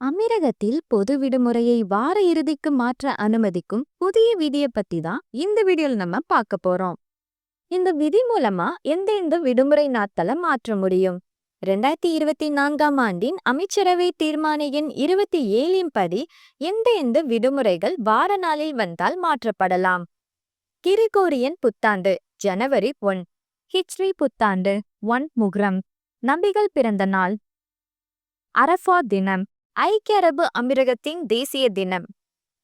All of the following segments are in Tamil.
அமீரகத்தில் பொது விடுமுறையை வார இறுதிக்கு மாற்ற அனுமதிக்கும் புதிய விதியை பத்தி தான் இந்த வீடியோல நம்ம பார்க்க போறோம். இந்த விதி மூலமா எந்தெந்த விடுமுறை நாட்களை மாற்ற முடியும்? ரெண்டாயிரத்தி இருபத்தி நான்காம் ஆண்டின் அமைச்சரவை தீர்மான எண் இருபத்தி ஏழின் படி எந்த எந்த விடுமுறைகள் வார நாளில் வந்தால் மாற்றப்படலாம்? கிரிகோரியன் புத்தாண்டு ஜனவரி ஒன். ஹிச்ரி புத்தாண்டு ஒன் முகரம் நம்பிகள் பிறந்த நாள். அரஃபா தினம். ஐக்கிய அரபு அமீரகத்தின் தேசிய தினம்.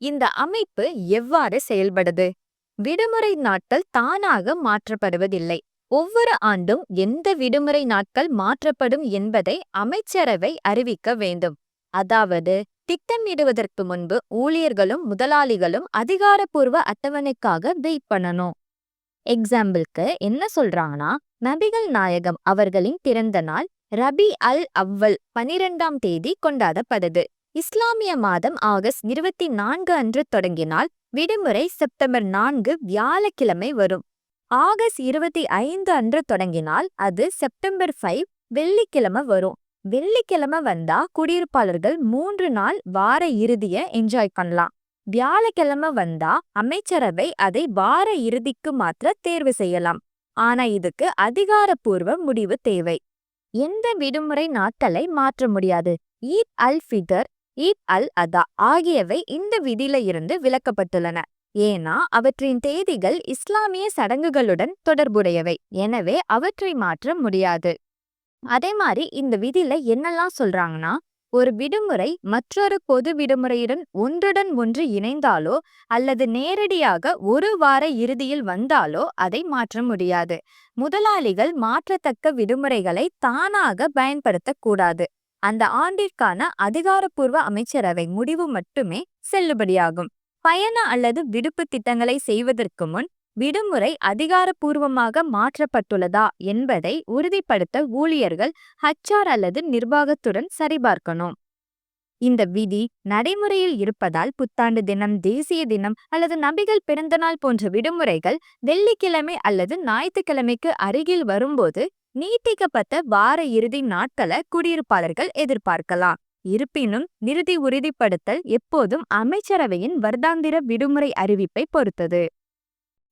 இந்த அமைப்பு எவ்வாறு செயல்படுது? விடுமுறை நாட்கள் தானாக மாற்றப்படுவதில்லை. ஒவ்வொரு ஆண்டும் எந்த விடுமுறை நாட்கள் மாற்றப்படும் என்பதை அமைச்சரவை அறிவிக்க வேண்டும். அதாவது திட்டமிடுவதற்கு முன்பு ஊழியர்களும் முதலாளிகளும் அதிகாரப்பூர்வ அட்டவணைக்காக வெயிட் பண்ணணும். எக்ஸாம்பிளுக்கு என்ன சொல்றாங்கன்னா நபிகள் நாயகம் அவர்களின் பிறந்த நாள் ரபி அல் அவ்வல் பனிரெண்டாம் தேதி கொண்டாடப்பட்டது. இஸ்லாமிய மாதம் ஆகஸ்ட் இருபத்தி நான்கு அன்று தொடங்கினால் விடுமுறை செப்டம்பர் நான்கு வியாழக்கிழமை வரும். ஆகஸ்ட் இருபத்தி ஐந்து அன்று தொடங்கினால் அது செப்டம்பர் ஃபைவ் வெள்ளிக்கிழமை வரும். வெள்ளிக்கிழமை வந்தா குடியிருப்பாளர்கள் மூன்று நாள் வார இறுதிய என்ஜாய் பண்ணலாம். வியாழக்கிழமை வந்தா அமைச்சரவை அதை வார இறுதிக்கு மாத்திர தேர்வு செய்யலாம். ஆனா இதுக்கு அதிகாரப்பூர்வ முடிவு தேவை. எந்த விடுமுறை நாட்களை மாற்ற முடியாது. ஈத் அல் ஃபிதர் ஈத் அல் அதா ஆகியவை இந்த விதியில இருந்து விலக்கப்பட்டுள்ளன. ஏன்னா அவற்றின் தேதிகள் இஸ்லாமிய சடங்குகளுடன் தொடர்புடையவை. எனவே அவற்றை மாற்ற முடியாது. அதே மாதிரி இந்த விதியில என்னெல்லாம் சொல்றாங்கன்னா ஒரு விடுமுறை மற்றொரு பொது விடுமுறையுடன் ஒன்றுடன் ஒன்று இணைந்தாலோ அல்லது நேரடியாக ஒரு வார இறுதியில் வந்தாலோ அதை மாற்ற முடியாது. முதலாளிகள் மாற்றத்தக்க விடுமுறைகளை தானாக பயன்படுத்தக்கூடாது அந்த ஆண்டிற்கான அதிகாரப்பூர்வ அமைச்சரவை முடிவு மட்டுமே செல்லுபடியாகும். பயண அல்லது விடுப்பு திட்டங்களை செய்வதற்கு முன் விடுமுறை அதிகாரப்பூர்வமாக மாற்றப்பட்டுள்ளதா என்பதை உறுதிப்படுத்த ஊழியர்கள் ஹச்ஆர் அல்லது நிர்வாகத்துடன் சரிபார்க்கணும். இந்த விதி நடைமுறையில் இருப்பதால் புத்தாண்டு தினம் தேசிய தினம் அல்லது நபிகள் பிறந்தநாள் போன்ற விடுமுறைகள் வெள்ளிக்கிழமை அல்லது ஞாயிற்றுக்கிழமைக்கு அருகில் வரும்போது நீட்டிக்கப்பட்ட வார இறுதி நாட்களை குடியிருப்பாளர்கள் எதிர்பார்க்கலாம். இருப்பினும் நிறுதி உறுதிப்படுத்தல் எப்போதும் அமைச்சரவையின் வருடாந்திர விடுமுறை அறிவிப்பை பொறுத்தது.